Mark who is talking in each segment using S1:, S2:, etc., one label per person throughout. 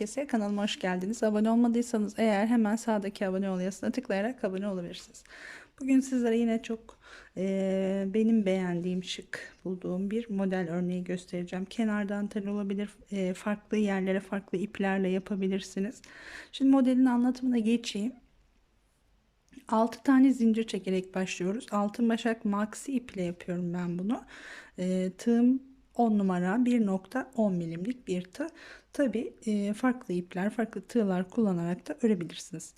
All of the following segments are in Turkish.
S1: herkese. Kanalıma hoş geldiniz. Abone olmadıysanız eğer hemen sağdaki abone ol yazısına tıklayarak abone olabilirsiniz. Bugün sizlere yine çok e, benim beğendiğim şık bulduğum bir model örneği göstereceğim. Kenar dantel olabilir. E, farklı yerlere farklı iplerle yapabilirsiniz. Şimdi modelin anlatımına geçeyim. 6 tane zincir çekerek başlıyoruz. Altın başak maxi iple yapıyorum ben bunu. E, tığım 10 numara 1.10 milimlik bir tığ. Tabi e, farklı ipler, farklı tığlar kullanarak da örebilirsiniz.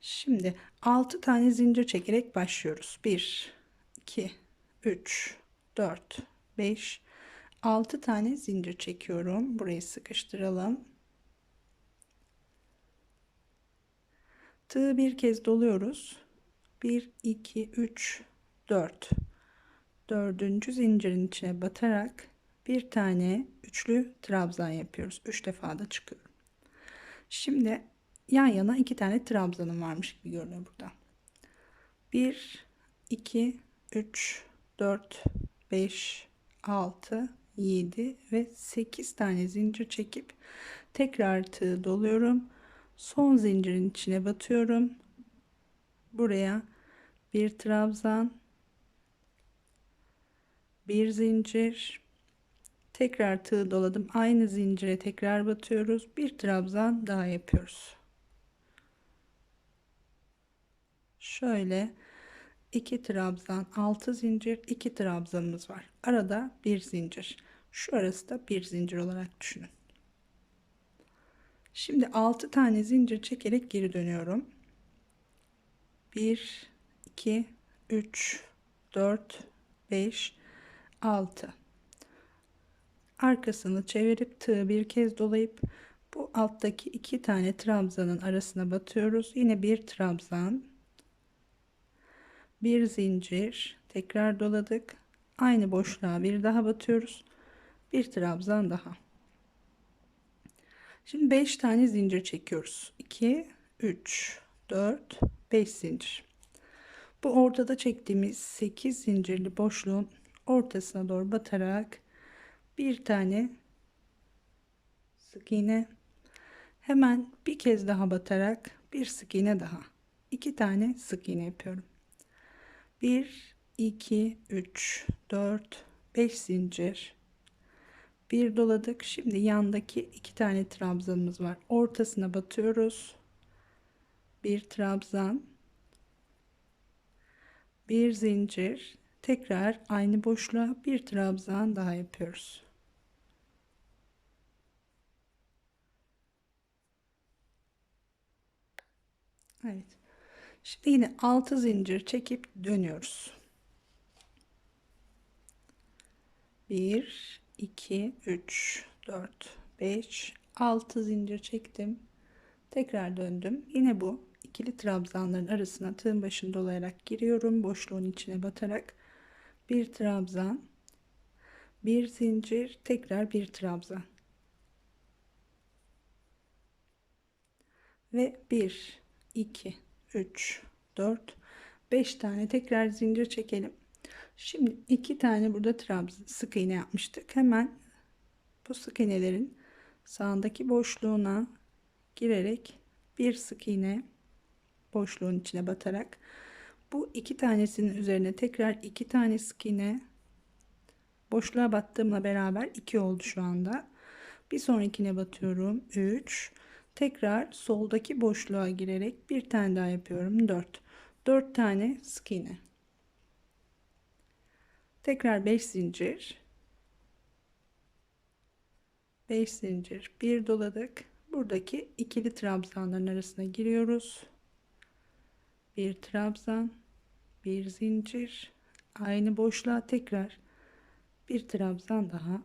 S1: Şimdi 6 tane zincir çekerek başlıyoruz. 1, 2, 3, 4, 5, 6 tane zincir çekiyorum. Burayı sıkıştıralım. Tığı bir kez doluyoruz. 1, 2, 3, 4. Dördüncü zincirin içine batarak bir tane üçlü trabzan yapıyoruz. Üç defa da çıkıyorum. Şimdi yan yana iki tane trabzanım varmış gibi görünüyor burada. 1, 2, 3, 4, 5, 6, 7 ve 8 tane zincir çekip tekrar tığ doluyorum. Son zincirin içine batıyorum. Buraya bir trabzan, bir zincir, tekrar tığ doladım. Aynı zincire tekrar batıyoruz. Bir trabzan daha yapıyoruz. Şöyle iki trabzan altı zincir iki trabzanımız var. Arada bir zincir. Şu arası da bir zincir olarak düşünün. Şimdi altı tane zincir çekerek geri dönüyorum. 1 2 3 4 5 6 arkasını çevirip tığı bir kez dolayıp bu alttaki iki tane trabzanın arasına batıyoruz. Yine bir trabzan, bir zincir, tekrar doladık. Aynı boşluğa bir daha batıyoruz. Bir trabzan daha. Şimdi 5 tane zincir çekiyoruz. 2, 3, 4, 5 zincir. Bu ortada çektiğimiz 8 zincirli boşluğun ortasına doğru batarak bir tane sık iğne. Hemen bir kez daha batarak bir sık iğne daha. İki tane sık iğne yapıyorum. 1 2 3 4 5 zincir. Bir doladık. Şimdi yandaki iki tane trabzanımız var. Ortasına batıyoruz. Bir trabzan. Bir zincir. Tekrar aynı boşluğa bir trabzan daha yapıyoruz Evet. Şimdi yine 6 zincir çekip dönüyoruz. 1 2 3 4 5 6 zincir çektim. Tekrar döndüm. Yine bu ikili trabzanların arasına tığın başını dolayarak giriyorum. Boşluğun içine batarak bir trabzan, bir zincir, tekrar bir trabzan. Ve bir 2 3 4 5 tane tekrar zincir çekelim. Şimdi iki tane burada trabzan sık iğne yapmıştık. Hemen bu sık iğnelerin sağındaki boşluğuna girerek bir sık iğne boşluğun içine batarak bu iki tanesinin üzerine tekrar iki tane sık iğne boşluğa battığımla beraber iki oldu şu anda. Bir sonrakine batıyorum. 3 tekrar soldaki boşluğa girerek bir tane daha yapıyorum. 4 4 tane sık iğne tekrar 5 zincir. 5 zincir. Bir doladık. Buradaki ikili trabzanların arasına giriyoruz. Bir trabzan bir zincir. Aynı boşluğa tekrar bir trabzan daha.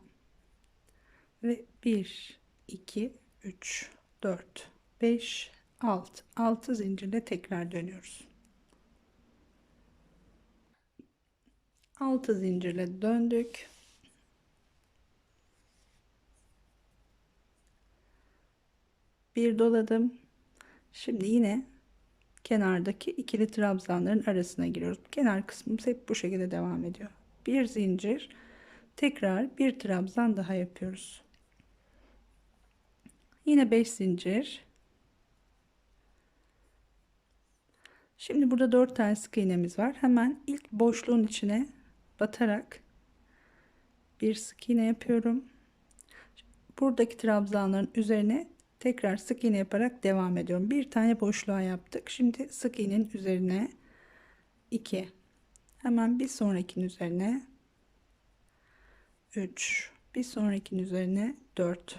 S1: Ve 1 2 3 4 5 6 6 zincirle tekrar dönüyoruz. 6 zincirle döndük. Bir doladım. Şimdi yine kenardaki ikili trabzanların arasına giriyoruz. Kenar kısmımız hep bu şekilde devam ediyor. Bir zincir tekrar bir trabzan daha yapıyoruz Yine 5 zincir. Şimdi burada 4 tane sık iğnemiz var. Hemen ilk boşluğun içine batarak bir sık iğne yapıyorum. Buradaki trabzanların üzerine tekrar sık iğne yaparak devam ediyorum. Bir tane boşluğa yaptık. Şimdi sık iğnenin üzerine 2. Hemen bir sonrakinin üzerine 3. Bir sonrakinin üzerine 4.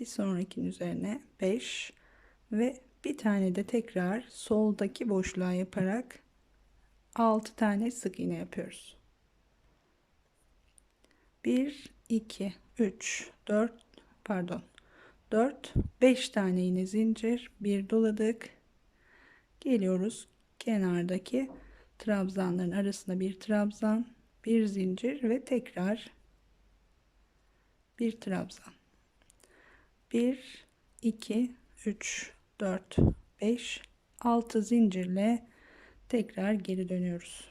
S1: Bir sonrakinin üzerine 5 ve bir tane de tekrar soldaki boşluğa yaparak 6 tane sık iğne yapıyoruz. 1 2 3 4 pardon 4 5 tane yine zincir bir doladık geliyoruz kenardaki trabzanların arasında bir trabzan bir zincir ve tekrar bir trabzan 1 2 3 4 5 6 zincirle tekrar geri dönüyoruz.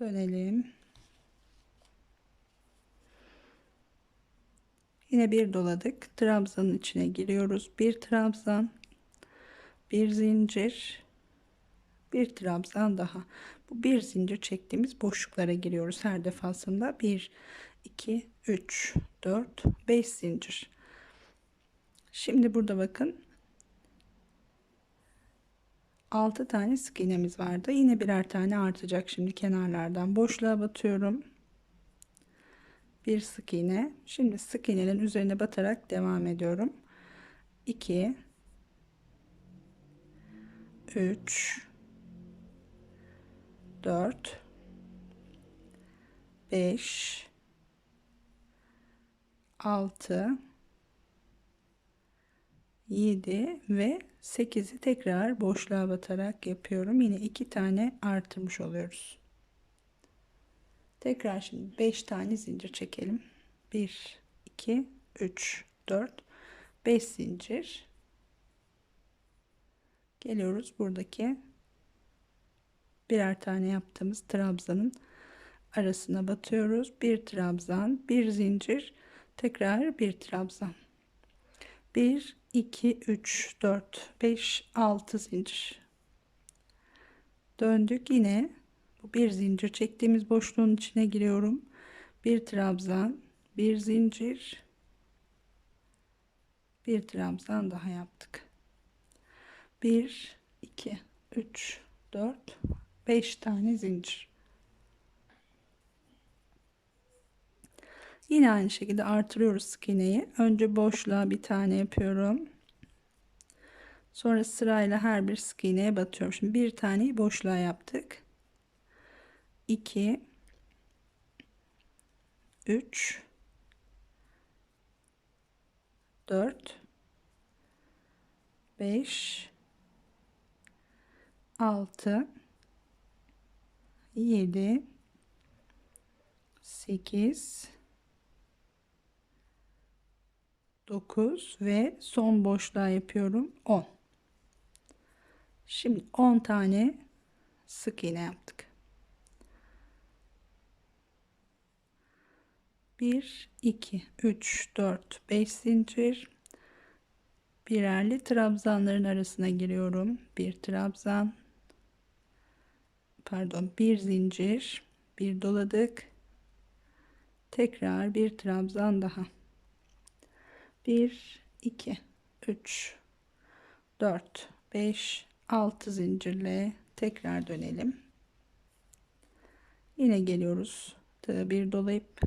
S1: Dönelim. Yine bir doladık. Trabzanın içine giriyoruz. Bir trabzan bir zincir bir trabzan daha. Bu bir zincir çektiğimiz boşluklara giriyoruz her defasında. 1 2 3 4 5 zincir. Şimdi burada bakın. 6 tane sık iğnemiz vardı. Yine birer tane artacak. Şimdi kenarlardan boşluğa batıyorum. Bir sık iğne. Şimdi sık iğnelerin üzerine batarak devam ediyorum. 2 3 4 5 6 7 ve 8'i tekrar boşluğa batarak yapıyorum. Yine iki tane artırmış oluyoruz. Tekrar şimdi 5 tane zincir çekelim. 1 2 3 4 5 zincir. Geliyoruz buradaki birer tane yaptığımız trabzanın arasına batıyoruz. Bir trabzan, bir zincir, tekrar bir trabzan. 1 2 3 4 5 6 zincir. Döndük yine bu bir zincir çektiğimiz boşluğun içine giriyorum. Bir trabzan, bir zincir, bir trabzan daha yaptık. 1 2 3 4 5 tane zincir. Yine aynı şekilde artırıyoruz sık iğneyi. Önce boşluğa bir tane yapıyorum. Sonra sırayla her bir sık iğneye batıyorum. Şimdi bir taneyi boşluğa yaptık. 2 3 4 5 6 7 8 9 ve son boşluğa yapıyorum 10 şimdi 10 tane sık iğne yaptık. 1 2 3 4 5 zincir. Birerli trabzanların arasına giriyorum. Bir trabzan pardon bir zincir bir doladık. Tekrar bir trabzan daha. 1 2 3 4 5 6 zincirle tekrar dönelim. Yine geliyoruz. Bir dolayıp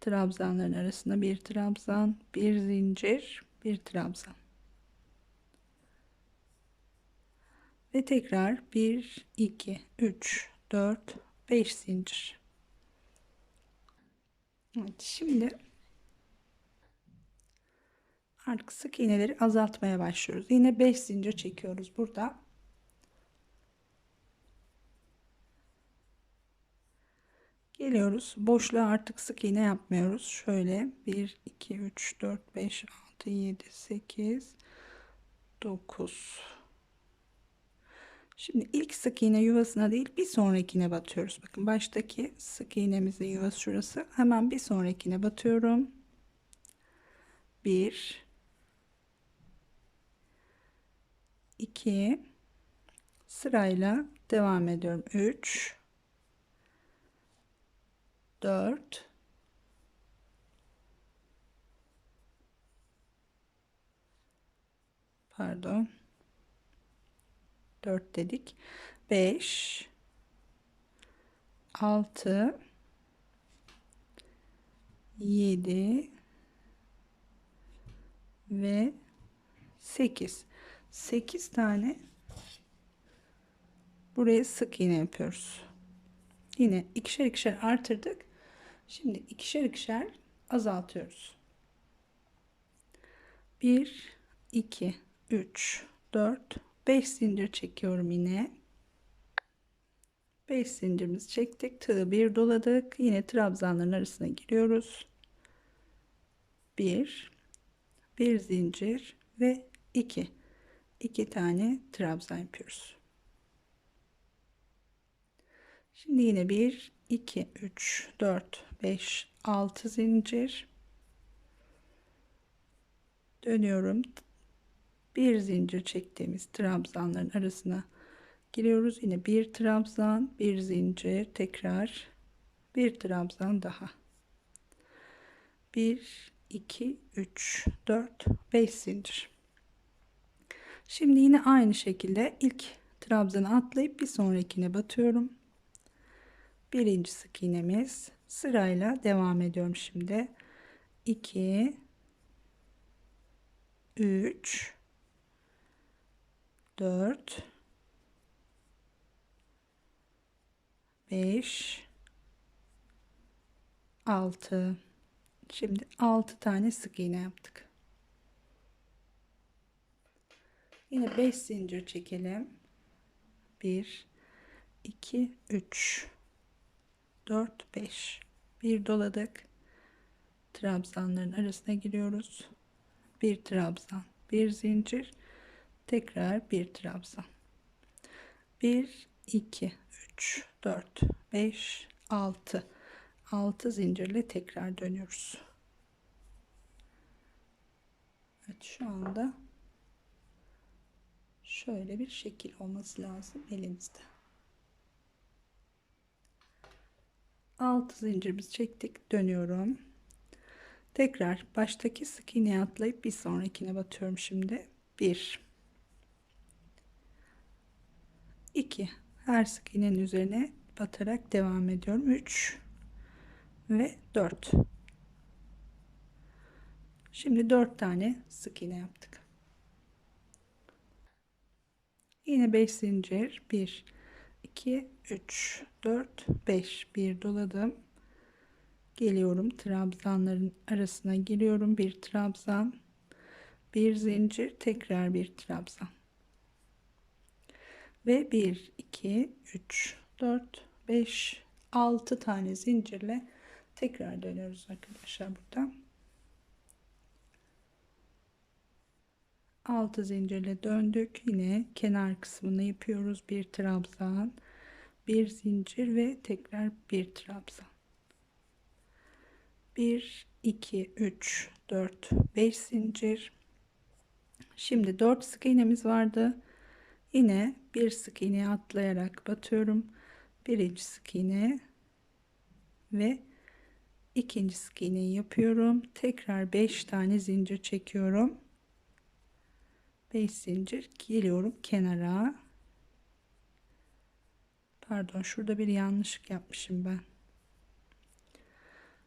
S1: trabzanların arasında bir trabzan bir zincir bir trabzan ve tekrar 1 2 3 4 5 zincir. Evet, şimdi artık sık iğneleri azaltmaya başlıyoruz. Yine 5 zincir çekiyoruz burada. Geliyoruz. Boşluğa artık sık iğne yapmıyoruz. Şöyle 1 2 3 4 5 6 7 8 9 Şimdi ilk sık iğne yuvasına değil bir sonrakine batıyoruz. Bakın baştaki sık iğnemizin yuvası şurası. Hemen bir sonrakine batıyorum. 1 2 sırayla devam ediyorum. 3 4 pardon 4 dedik. 5 6 7 ve 8 8 tane buraya sık iğne yapıyoruz. Yine ikişer ikişer artırdık. Şimdi ikişer ikişer azaltıyoruz. 1 2 3 4 5 zincir çekiyorum yine. 5 zincirimizi çektik. Tığı bir doladık. Yine trabzanların arasına giriyoruz. 1 1 zincir ve 2 2 tane trabzan yapıyoruz. Şimdi yine 1 2 3 4 5 6 zincir. Dönüyorum bir zincir çektiğimiz trabzanların arasına giriyoruz. Yine bir trabzan, bir zincir, tekrar bir trabzan daha. 1 2 3 4 5 zincir. Şimdi yine aynı şekilde ilk trabzanı atlayıp bir sonrakine batıyorum. Birinci sık iğnemiz sırayla devam ediyorum şimdi. 2 3 4 5 6 Şimdi 6 tane sık iğne yaptık. Yine 5 zincir çekelim. 1 2 3 4 5 bir doladık. Trabzanların arasına giriyoruz. Bir trabzan, bir zincir, tekrar bir trabzan. 1 2 3 4 5 6 6 zincirle tekrar dönüyoruz. Evet şu anda şöyle bir şekil olması lazım elimizde. 6 zincirimizi çektik dönüyorum. Tekrar baştaki sık iğneye atlayıp bir sonrakine batıyorum şimdi. 1 2 her sık iğnenin üzerine batarak devam ediyorum. 3 ve 4 şimdi 4 tane sık iğne yaptık. Yine 5 zincir. 1 2 3 4 5 bir doladım. Geliyorum. Trabzanların arasına giriyorum. Bir trabzan bir zincir tekrar bir trabzan ve 1 2 3 4 5 6 tane zincirle tekrar dönüyoruz arkadaşlar burada 6 zincirle döndük. Yine kenar kısmını yapıyoruz bir trabzan bir zincir ve tekrar bir trabzan. 1 2 3 4 5 zincir. Şimdi 4 sık iğnemiz vardı yine bir sık iğne atlayarak batıyorum. Birinci sık iğne ve ikinci sık iğneyi yapıyorum. Tekrar 5 tane zincir çekiyorum. 5 zincir geliyorum kenara. Pardon şurada bir yanlışlık yapmışım ben.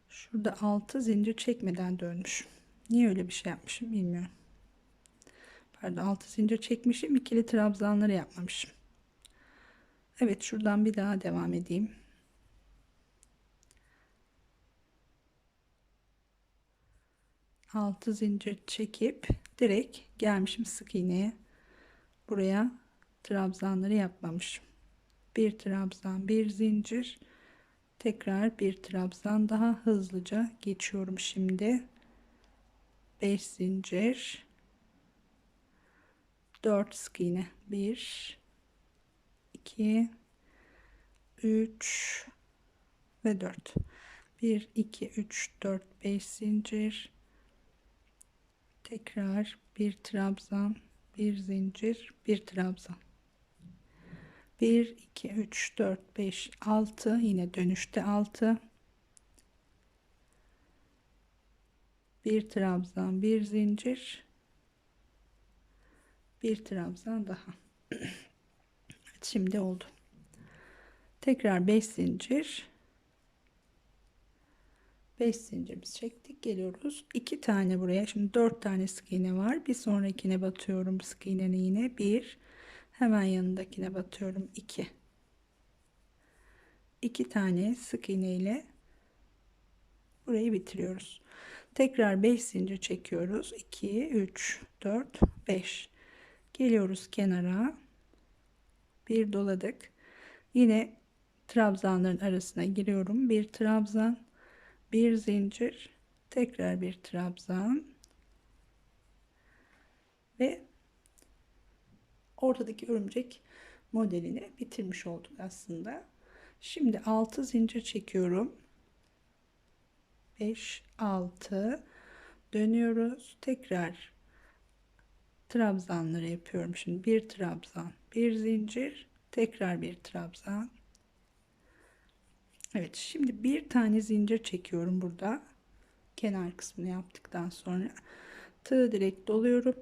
S1: Şurada 6 zincir çekmeden dönmüş. Niye öyle bir şey yapmışım bilmiyorum pardon 6 zincir çekmişim ikili trabzanları yapmamışım. Evet şuradan bir daha devam edeyim. Altı zincir çekip direkt gelmişim sık iğneye. Buraya trabzanları yapmamışım. Bir trabzan bir zincir. Tekrar bir trabzan daha hızlıca geçiyorum şimdi. 5 zincir 4 sık iğne. 1 2 3 ve 4 1 2 3 4 5 zincir. Tekrar bir trabzan bir zincir bir trabzan. 1 2 3 4 5 6 yine dönüşte 6 bir trabzan bir zincir bir trabzan daha. Şimdi oldu. Tekrar 5 zincir. 5 zincirimizi çektik geliyoruz. 2 tane buraya. Şimdi 4 tane sık iğne var. Bir sonrakine batıyorum sık iğneni yine. 1 hemen yanındakine batıyorum. 2 2 tane sık iğne ile burayı bitiriyoruz. Tekrar 5 zincir çekiyoruz. 2 3 4 5 geliyoruz kenara. Bir doladık. Yine trabzanların arasına giriyorum. Bir trabzan bir zincir tekrar bir trabzan. Ve ortadaki örümcek modelini bitirmiş olduk aslında. Şimdi 6 zincir çekiyorum. 5 6 dönüyoruz. Tekrar trabzanları yapıyorum şimdi. Bir trabzan bir zincir tekrar bir trabzan. Evet şimdi bir tane zincir çekiyorum burada. Kenar kısmını yaptıktan sonra tığı direkt doluyorum.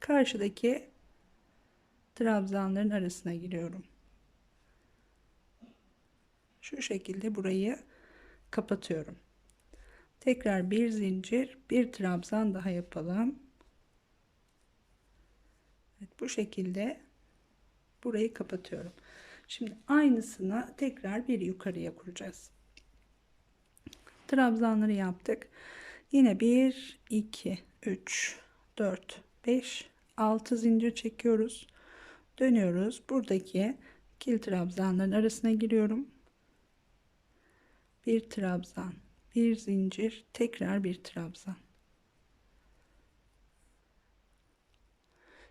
S1: Karşıdaki trabzanların arasına giriyorum. Şu şekilde burayı kapatıyorum. Tekrar bir zincir bir trabzan daha yapalım evet, bu şekilde burayı kapatıyorum Şimdi aynısını tekrar bir yukarıya kuracağız. Trabzanları yaptık. Yine 1, 2, 3, 4, 5, 6 zincir çekiyoruz. Dönüyoruz. Buradaki kil trabzanların arasına giriyorum. Bir trabzan, bir zincir, tekrar bir trabzan.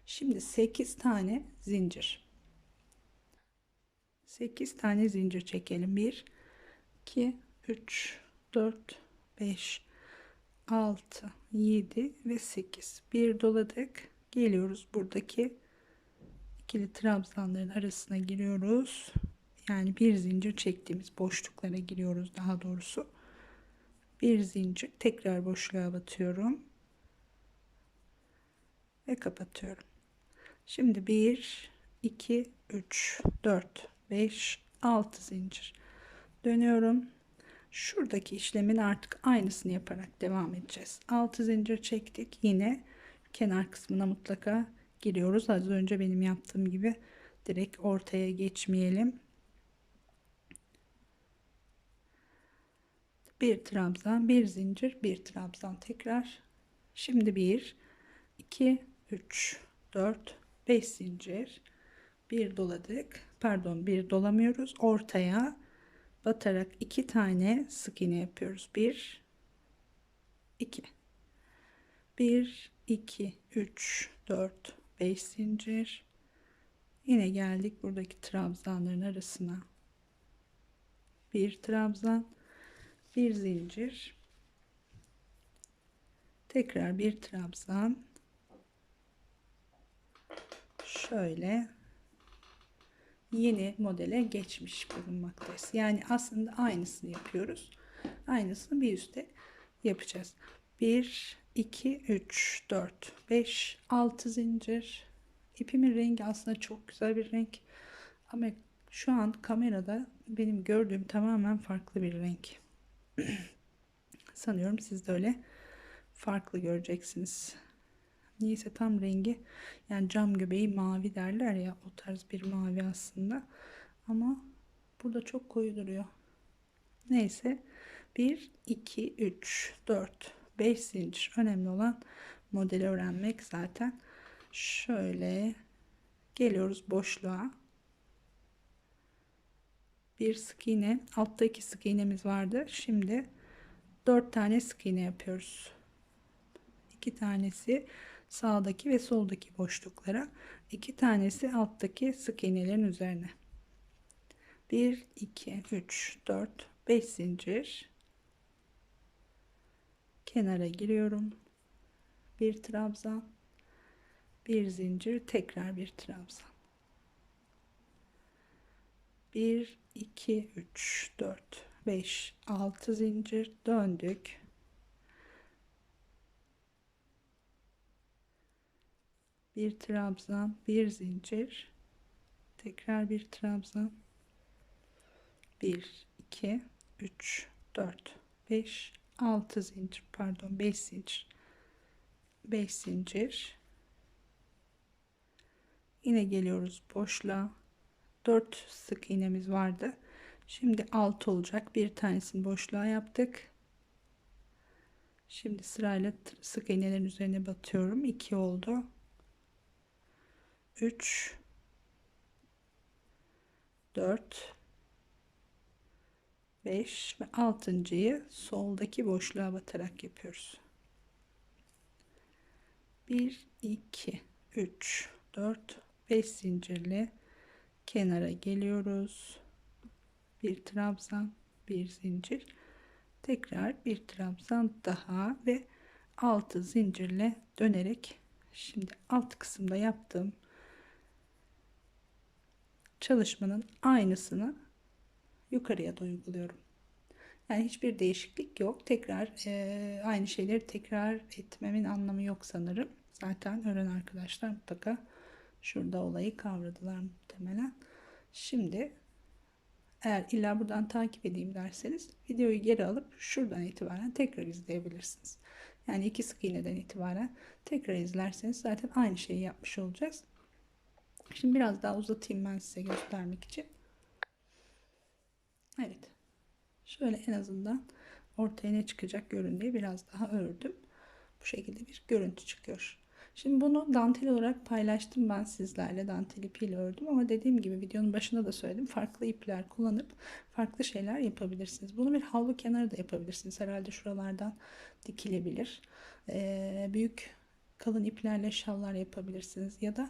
S1: Şimdi 8 tane zincir. 8 tane zincir çekelim. 1 2 3 4 5 6 7 ve 8 bir doladık. Geliyoruz buradaki ikili trabzanların arasına giriyoruz. Yani bir zincir çektiğimiz boşluklara giriyoruz daha doğrusu. Bir zincir tekrar boşluğa batıyorum ve kapatıyorum şimdi 1 2 3 4 5 6 zincir. Dönüyorum. Şuradaki işlemin artık aynısını yaparak devam edeceğiz. 6 zincir çektik. Yine kenar kısmına mutlaka giriyoruz. Az önce benim yaptığım gibi direkt ortaya geçmeyelim. Bir trabzan bir zincir bir trabzan tekrar. Şimdi 1 2 3 4 5 zincir. Bir doladık. Pardon bir dolamıyoruz. Ortaya batarak iki tane sık iğne yapıyoruz. Bir iki. Bir iki üç dört beş zincir. Yine geldik buradaki trabzanların arasına. Bir trabzan bir zincir. Tekrar bir trabzan şöyle yeni modele geçmiş bulunmaktayız. Yani aslında aynısını yapıyoruz. Aynısını bir üstte yapacağız. 1, 2, 3, 4, 5, 6 zincir. İpimin rengi aslında çok güzel bir renk. Ama şu an kamerada benim gördüğüm tamamen farklı bir renk. Sanıyorum siz de öyle farklı göreceksiniz. Neyse tam rengi yani cam göbeği mavi derler ya o tarz bir mavi aslında. Ama burada çok koyu duruyor. Neyse 1 2 3 4 5 zincir önemli olan modeli öğrenmek zaten. Şöyle geliyoruz boşluğa. Bir sık iğne, altta iki sık iğnemiz vardı. Şimdi 4 tane sık iğne yapıyoruz. 2 tanesi sağdaki ve soldaki boşluklara. iki tanesi alttaki sık iğnelerin üzerine. 1 2 3 4 5 zincir kenara giriyorum. Bir trabzan, bir zincir, tekrar bir trabzan. 1 2 3 4 5 6 zincir döndük. Bir trabzan, bir zincir, tekrar bir trabzan. 1 2 3 4 5 6 zincir pardon 5 zincir. 5 zincir. Yine geliyoruz boşluğa. 4 sık iğnemiz vardı. Şimdi 6 olacak. Bir tanesini boşluğa yaptık. Şimdi sırayla sık iğnelerin üzerine batıyorum. 2 oldu 3 4 5 ve 6.yı soldaki boşluğa batarak yapıyoruz. 1 2 3 4 5 zincirli kenara geliyoruz. Bir trabzan, bir zincir. Tekrar bir trabzan daha ve 6 zincirle dönerek şimdi alt kısımda yaptığım çalışmanın aynısını yukarıya da uyguluyorum. Yani hiçbir değişiklik yok. Tekrar e, aynı şeyleri tekrar etmemin anlamı yok sanırım. Zaten öğren arkadaşlar mutlaka şurada olayı kavradılar muhtemelen. Şimdi eğer illa buradan takip edeyim derseniz videoyu geri alıp şuradan itibaren tekrar izleyebilirsiniz. Yani iki sık iğneden itibaren tekrar izlerseniz zaten aynı şeyi yapmış olacağız. Şimdi biraz daha uzatayım ben size göstermek için. Evet. Şöyle en azından ortaya ne çıkacak görün biraz daha ördüm. Bu şekilde bir görüntü çıkıyor. Şimdi bunu dantel olarak paylaştım ben sizlerle. Dantel ipiyle ördüm ama dediğim gibi videonun başında da söyledim. Farklı ipler kullanıp farklı şeyler yapabilirsiniz. Bunu bir havlu kenarı da yapabilirsiniz. Herhalde şuralardan dikilebilir. Ee, büyük kalın iplerle şallar yapabilirsiniz. Ya da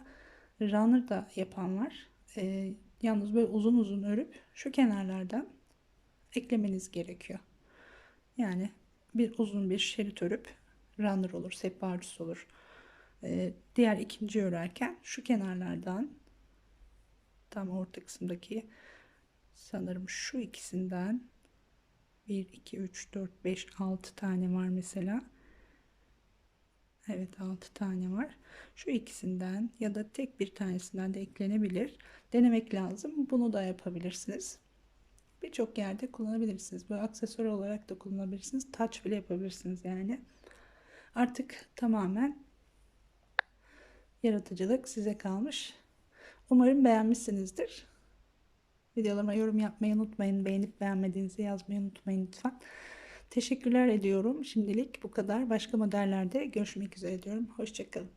S1: runner da yapan var. Ee, yalnız böyle uzun uzun örüp şu kenarlardan eklemeniz gerekiyor. Yani bir uzun bir şerit örüp runner olur, separcus olur. Ee, diğer ikinci örerken şu kenarlardan tam orta kısımdaki sanırım şu ikisinden 1 2 3 4 5 6 tane var mesela. Evet 6 tane var. Şu ikisinden ya da tek bir tanesinden de eklenebilir. Denemek lazım. Bunu da yapabilirsiniz birçok yerde kullanabilirsiniz. Böyle aksesuar olarak da kullanabilirsiniz. Touch bile yapabilirsiniz yani. Artık tamamen yaratıcılık size kalmış. Umarım beğenmişsinizdir. Videolarıma yorum yapmayı unutmayın. Beğenip beğenmediğinizi yazmayı unutmayın lütfen. Teşekkürler ediyorum. Şimdilik bu kadar. Başka modellerde görüşmek üzere diyorum. Hoşçakalın.